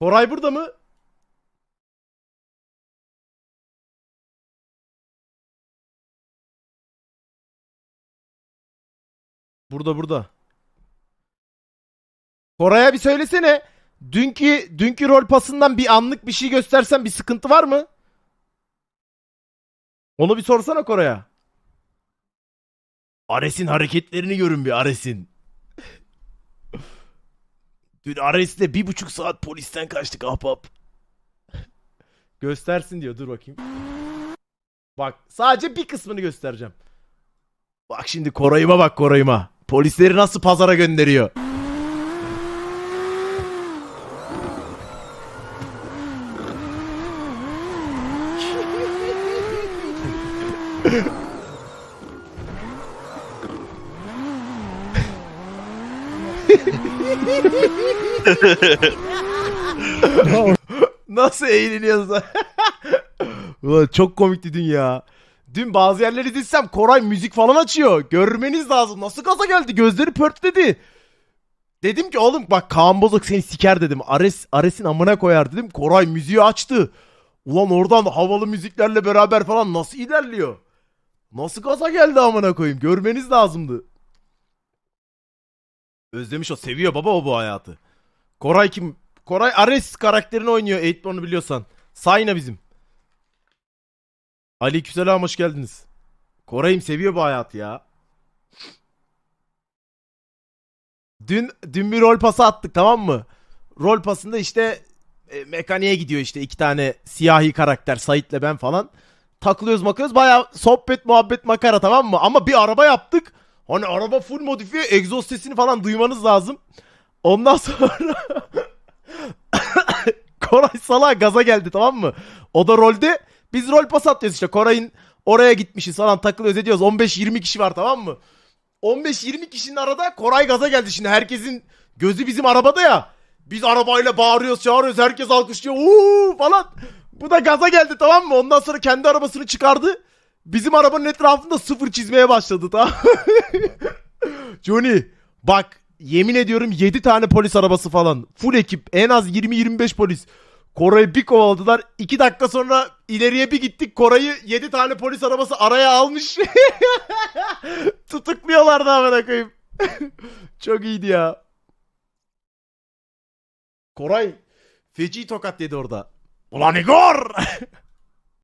Koray burada mı? Burada burada. Koray'a bir söylesene. Dünkü dünkü rol pasından bir anlık bir şey göstersen bir sıkıntı var mı? Onu bir sorsana Koray'a. Ares'in hareketlerini görün bir Ares'in. Dün Ares'le bir buçuk saat polisten kaçtık ahbap. Göstersin diyor dur bakayım. Bak sadece bir kısmını göstereceğim. Bak şimdi Koray'ıma bak Koray'ıma. Polisleri nasıl pazara gönderiyor. Nasıl eğleniyorsun? Ulan çok komikti dün ya. Dün bazı yerleri dizsem Koray müzik falan açıyor. Görmeniz lazım. Nasıl gaza geldi? Gözleri pörtledi. Dedim ki oğlum bak Kaan Bozok seni siker dedim. Ares Ares'in amına koyar dedim. Koray müziği açtı. Ulan oradan havalı müziklerle beraber falan nasıl ilerliyor? Nasıl gaza geldi amına koyayım? Görmeniz lazımdı. Özlemiş o. Seviyor baba o bu hayatı. Koray kim? Koray Ares karakterini oynuyor. Eightborn'u biliyorsan. Sayna bizim. Aleykümselam hoş geldiniz. Koray'ım seviyor bu hayatı ya. Dün dün bir rol pası attık tamam mı? Rol pasında işte e, mekaniğe gidiyor işte iki tane siyahi karakter Sait'le ben falan. Takılıyoruz makıyoruz baya sohbet muhabbet makara tamam mı? Ama bir araba yaptık. Hani araba full modifiye egzoz sesini falan duymanız lazım. Ondan sonra Koray Salak gaza geldi tamam mı? O da rolde biz rol pas atıyoruz işte. Koray'ın oraya gitmişiz falan takılıyoruz ediyoruz. 15-20 kişi var tamam mı? 15-20 kişinin arada Koray gaza geldi şimdi. Herkesin gözü bizim arabada ya. Biz arabayla bağırıyoruz çağırıyoruz. Herkes alkışlıyor. Uuu falan. Bu da gaza geldi tamam mı? Ondan sonra kendi arabasını çıkardı. Bizim arabanın etrafında sıfır çizmeye başladı tamam Johnny bak yemin ediyorum 7 tane polis arabası falan. Full ekip en az 20-25 polis. Koray'ı bir kovaladılar. 2 dakika sonra ileriye bir gittik. Koray'ı 7 tane polis arabası araya almış. Tutukluyorlardı amına koyayım. Çok iyiydi ya. Koray feci tokat dedi orada. Ulan Igor!